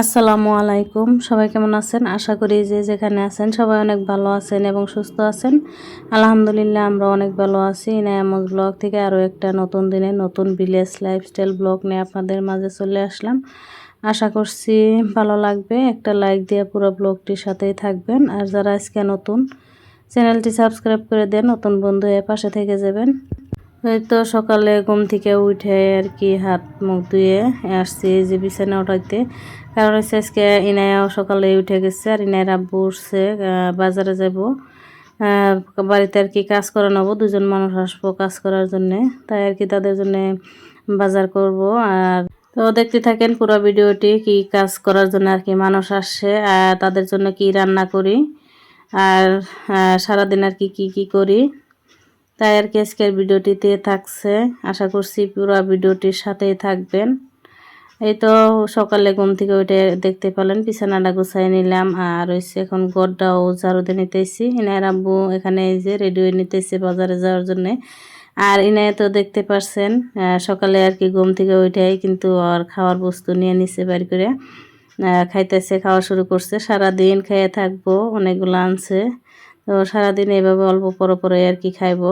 আসসালামু আলাইকুম। সবাই কেমন আছেন? আশা করি যে যেখানে আছেন সবাই অনেক ভালো আছেন এবং সুস্থ আছেন। আলহামদুলিল্লাহ, আমরা অনেক ভালো আছি। ইনায়ামজ ব্লগ থেকে আরও একটা নতুন দিনে নতুন ভিলেজ লাইফস্টাইল ব্লগ নিয়ে আপনাদের মাঝে চলে আসলাম। আশা করছি ভালো লাগবে। একটা লাইক দিয়ে পুরো ব্লগটির সাথেই থাকবেন। আর যারা আজকে নতুন, চ্যানেলটি সাবস্ক্রাইব করে দেন। নতুন বন্ধু এ পাশে থেকে যাবেন। এই তো সকালে ঘুম থেকে উঠে আর কি হাত মুখ ধুয়ে আসছি যে বিছানা উঠাইতে। কারণ হচ্ছে আজকে ইনায়াও সকালে উঠে গেছে আর ইনায়ের আব্বু উঠছে বাজারে যাব। বাড়িতে আর কি কাজ করে নেব দুজন মানুষ আসব কাজ করার জন্যে। তাই আর কি তাদের জন্যে বাজার করব। আর তো দেখতে থাকেন পুরো ভিডিওটি, কি কাজ করার জন্য আর কি মানুষ আসছে, আর তাদের জন্য কি রান্না করি, আর সারাদিন আর কি কি করি। তাই আর কি আজকের ভিডিওটিতে থাকছে। আশা করছি পুরো ভিডিওটির সাথেই থাকবেন। এই তো সকালে ঘুম থেকে ওইটা দেখতে পেলেন, বিছানাটা গুছাই নিলাম আর হচ্ছে এখন গড়টাও ঝাড়ু দিয়ে নিতেছি। ইনায়ের আব্বু এখানে এই যে রেডি হয়ে নিতেছে বাজারে যাওয়ার জন্যে। আর ইনায় তো দেখতে পারছেন সকালে আর কি ঘুম থেকে উঠেই কিন্তু আর খাওয়ার বস্তু নিয়ে নিছে বের করে। খাইতেছে, খাওয়া শুরু করছে। সারাদিন খেয়ে থাকব, অনেকগুলো আনছে। তো সারাদিন এইভাবে অল্প পরে পরে আর কি খাইবো।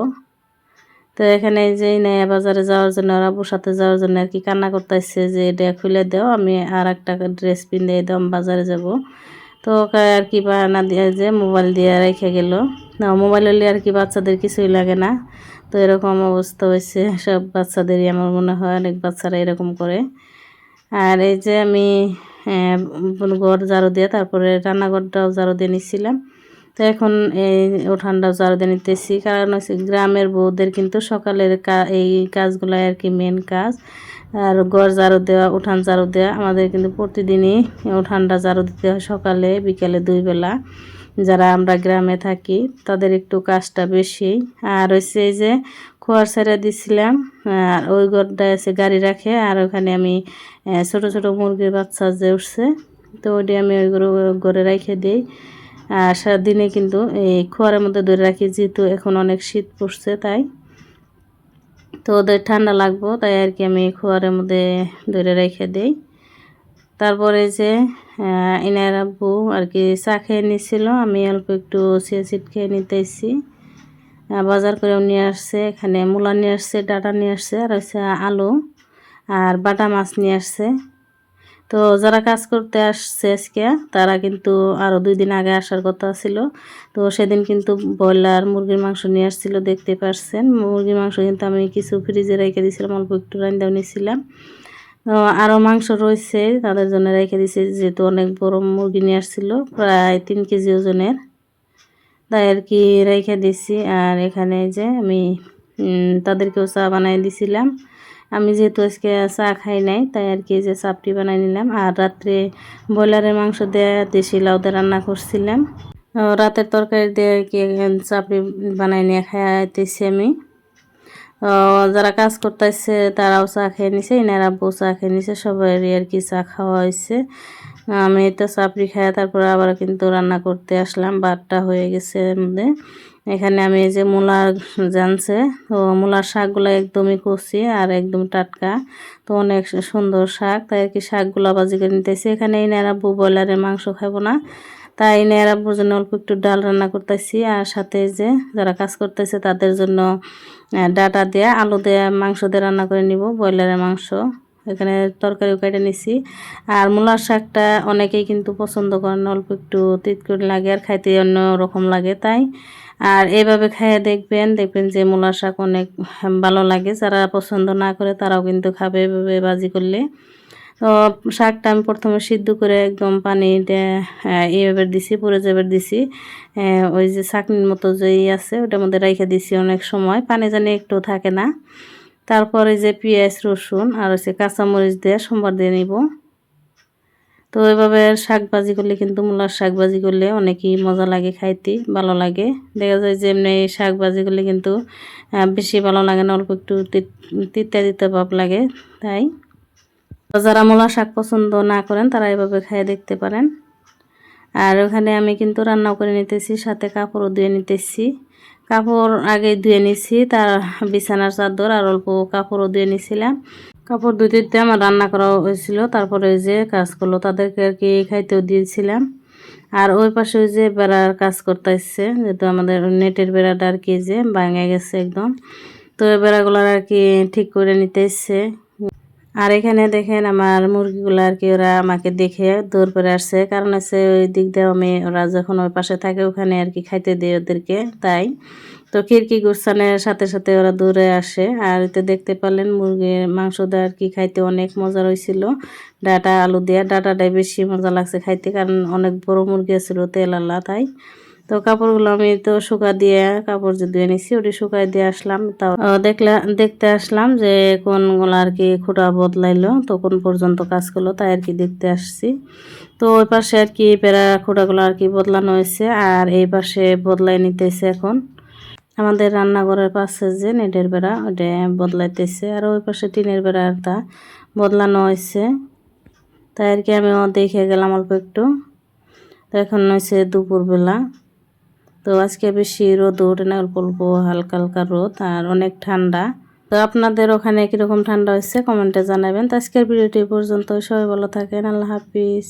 তো এখানে এই যে নেয়া বাজারে যাওয়ার জন্য ওর আব্বুর সাথে যাওয়ার জন্য আর কি কান্না করতেছে যে, এটা খুলে দাও, আমি আর একটা ড্রেস পিন্ধে একদম বাজারে যাব। তো ওকে আর কি বাহানা দিয়ে যে মোবাইল দিয়ে রেখে গেল। না, মোবাইল হলে আর কি বাচ্চাদের কিছুই লাগে না। তো এরকম অবস্থা হয়েছে, সব বাচ্চাদেরই আমার মনে হয় অনেক বাচ্চারা এরকম করে। আর এই যে আমি ঘর ঝাড়ু দিয়ে, তারপরে রান্নাঘরটাও ঝাড়ু দিয়ে নিচ্ছিলাম তো এখন এই উঠানটাও ঝাড়ু দিয়ে নিতেছি। কারণ হচ্ছে গ্রামের বউদের কিন্তু সকালের এই কাজগুলো আর কি মেন কাজ। আর ঘর ঝাড়ু দেওয়া, উঠান ঝাড়ু দেওয়া, আমাদের কিন্তু প্রতিদিনই উঠানটা ঝাড়ু দিতে হয় সকালে, বিকালে দুই বেলা। যারা আমরা গ্রামে থাকি, তাদের একটু কাজটা বেশি। আর হচ্ছে এই যে খোয়ার ছেড়ে দিছিলাম, আর ওই ঘরটায় এসে গাড়ি রাখে, আর ওখানে আমি ছোট ছোট মুরগির বাচ্চা যে উঠছে, তো ওটি আমি ওই গরু ঘরে রেখে দিই। আর সারাদিনে কিন্তু এই খোয়ারের মধ্যে ধরে রাখি, যেহেতু এখন অনেক শীত পড়ছে, তাই। তো ওদের ঠান্ডা লাগবো, তাই আর কি আমি খোয়ারের মধ্যে ধরে রেখে দিই। তারপরে যে ইনার আব্বু আর কি চা খেয়ে নিছিল, আমি অল্প একটু সিট খেয়ে নিতেছি। বাজার করেও নিয়ে আসছে, এখানে মূলা নিয়ে আসছে, ডাটা নিয়ে আসছে, আর হচ্ছে আলু আর বাটা মাছ নিয়ে আসছে। তো যারা কাজ করতে আসছে আজকে, তারা কিন্তু আরও দুই দিন আগে আসার কথা ছিল। তো সেদিন কিন্তু ব্রয়লার, মুরগির মাংস নিয়ে আসছিল, দেখতে পারছেন। মুরগির মাংস কিন্তু আমি কিছু ফ্রিজে রেখে দিয়েছিলাম, অল্প একটু রান্দাও নিয়েছিলাম। তো আরও মাংস রয়েছে, তাদের জন্য রেখে দিয়েছি, যেহেতু অনেক বড় মুরগি নিয়ে আসছিল, প্রায় তিন কেজি ওজনের। তাই আর কি রেখে দিছি আর এখানে যে আমি তাদেরকেও চা বানাই দিছিলাম। আমি যেহেতু আজকে চা খাই নাই, তাই আর কি যে চাপটি বানাই নিলাম। আর রাত্রে ব্রয়লারের মাংস দিয়ে দেশি লাউ দিয়ে রান্না করছিলাম। রাতের তরকারি দিয়ে আর কি চাপড়ি বানাই নিয়ে খাইতেছি আমি। যারা কাজ করতেছে তারাও চা খেয়ে নিছে, ইনারা বউ চা খেয়ে নিছে, সবারই আর কি চা খাওয়া হয়েছে। আমি তো চাপড়ি খাই তারপরে আবার কিন্তু রান্না করতে আসলাম, বারটা হয়ে গেছে মধ্যে এখানে আমি এই যে মূলা জানছে, তো মূলার শাকগুলো একদমই কষি আর একদম টাটকা। তো অনেক সুন্দর শাক, তাই আর কি শাকগুলো বাজি করে নিতেছি। এখানে এই নেড়াবু ব্রয়লারের মাংস খাব না। তাই নেড়াবুর জন্য অল্প একটু ডাল রান্না করতেছি। আর সাথে যে যারা কাজ করতেছে তাদের জন্য ডাটা দিয়ে, আলু দিয়ে, মাংস দিয়ে রান্না করে নিব, ব্রয়লারের মাংস। এখানে তরকারিও কেটে নিছি। আর মূলার শাকটা অনেকেই কিন্তু পছন্দ করেন, অল্প একটু তিত করে লাগে আর খাইতে অন্য রকম লাগে। তাই আর এভাবে খাইয়ে দেখবেন দেখবেন যে মূলার শাক অনেক ভালো লাগে। যারা পছন্দ না করে তারাও কিন্তু খাবে এভাবে বাজি করলে। তো শাকটা আমি প্রথমে সিদ্ধ করে একদম পানি দিয়ে আহ, এইভাবে দিছি পুরো যাবার দিছি। ওই যে চাকনির মতো যে ই আছে ওটার মধ্যে রেখে দিছি অনেক সময়। পানি জানি একটু থাকে না। তারপরে যে পেঁয়াজ রসুন আর হচ্ছে কাঁচামরিচ দিয়ে সোমবার দিয়ে নিব। তো এভাবে শাক ভাজি করলে কিন্তু মূলার শাক ভাজি করলে অনেকই মজা লাগে খাইতে, ভালো লাগে। দেখা যায় যে এমনি শাক ভাজি করলে কিন্তু বেশি ভালো লাগে না, অল্প একটু তিত- তিতা ভাব লাগে, তাই? যারা মূলা শাক পছন্দ না করেন, তারা এভাবে খেয়ে দেখতে পারেন। আর ওখানে আমি কিন্তু রান্নাও করে নিতেছি, সাথে কাপড়ও ধুয়ে নিতেছি। কাপড় আগে ধুয়ে নিছি, তার বিছানার চাদর আর অল্প কাপড়ও ধুয়ে নিছিলাম। কাপড় ধুইতে আমার রান্না করা হয়েছিল। তারপরে ওই যে কাজ করল, তাদেরকে আর কি খাইতেও দিয়েছিলাম। আর ওই পাশে ওই যে বেড়ার কাজ করতে আসছে যেহেতু আমাদের নেটের বেড়াটা আর কি যে ভাঙে গেছে একদম। তো ওই বেড়াগুলো আর কি ঠিক করে নিতে এসছে আর এখানে দেখেন আমার মুরগিগুলো আর কি ওরা আমাকে দেখে দৌড় করে আসছে। কারণ আছে ওই দিক দিয়ে আমি, ওরা যখন ওই পাশে থাকে ওখানে আর কি খাইতে দিই ওদেরকে, তাই। তো খিড়কি গুরসানের সাথে সাথে ওরা দৌড়ে আসে। আর এতে দেখতে পারলেন মুরগির মাংস আর কি খাইতে অনেক মজা হয়েছিল ডাটা আলু দেওয়া ডাটাটাই বেশি মজা লাগছে খাইতে কারণ অনেক বড় মুরগি ছিল তেল আল্লাহ তাই তো কাপড়গুলো আমি তো শুকা দিয়ে কাপড় যে ধুয়ে নিছি, ওটি শুকাই দিয়ে আসলাম। তাও দেখলে, দেখতে আসলাম যে কোনগুলো আর কি খুঁটা বদলাইলো। তো কোন পর্যন্ত কাজ করল, তাই আর কি দেখতে আসছি। তো ওই পাশে আর কি পেরা খুঁটাগুলো আর কি বদলানো হয়েছে, আর এই পাশে বদলাই নিতেছে এখন। আমাদের রান্নাঘরের পাশে যে নেটের বেড়া, ওটা বদলাইতেছে। আর ওই পাশে টিনের বেড়াটা বদলানো হয়েছে। তাই আর কি আমিও দেখে গেলাম অল্প একটু। তো এখন হয়েছে দুপুরবেলা। তো আজকে বেশি রোদ ওঠে না, অল্প অল্প হালকা হালকা রোদ আর অনেক ঠান্ডা। তো আপনাদের ওখানে কীরকম ঠান্ডা হয়েছে কমেন্টে জানাবেন। তো আজকের ভিডিওটি পর্যন্ত সবাই ভালো থাকেন। আল্লাহ হাফিজ।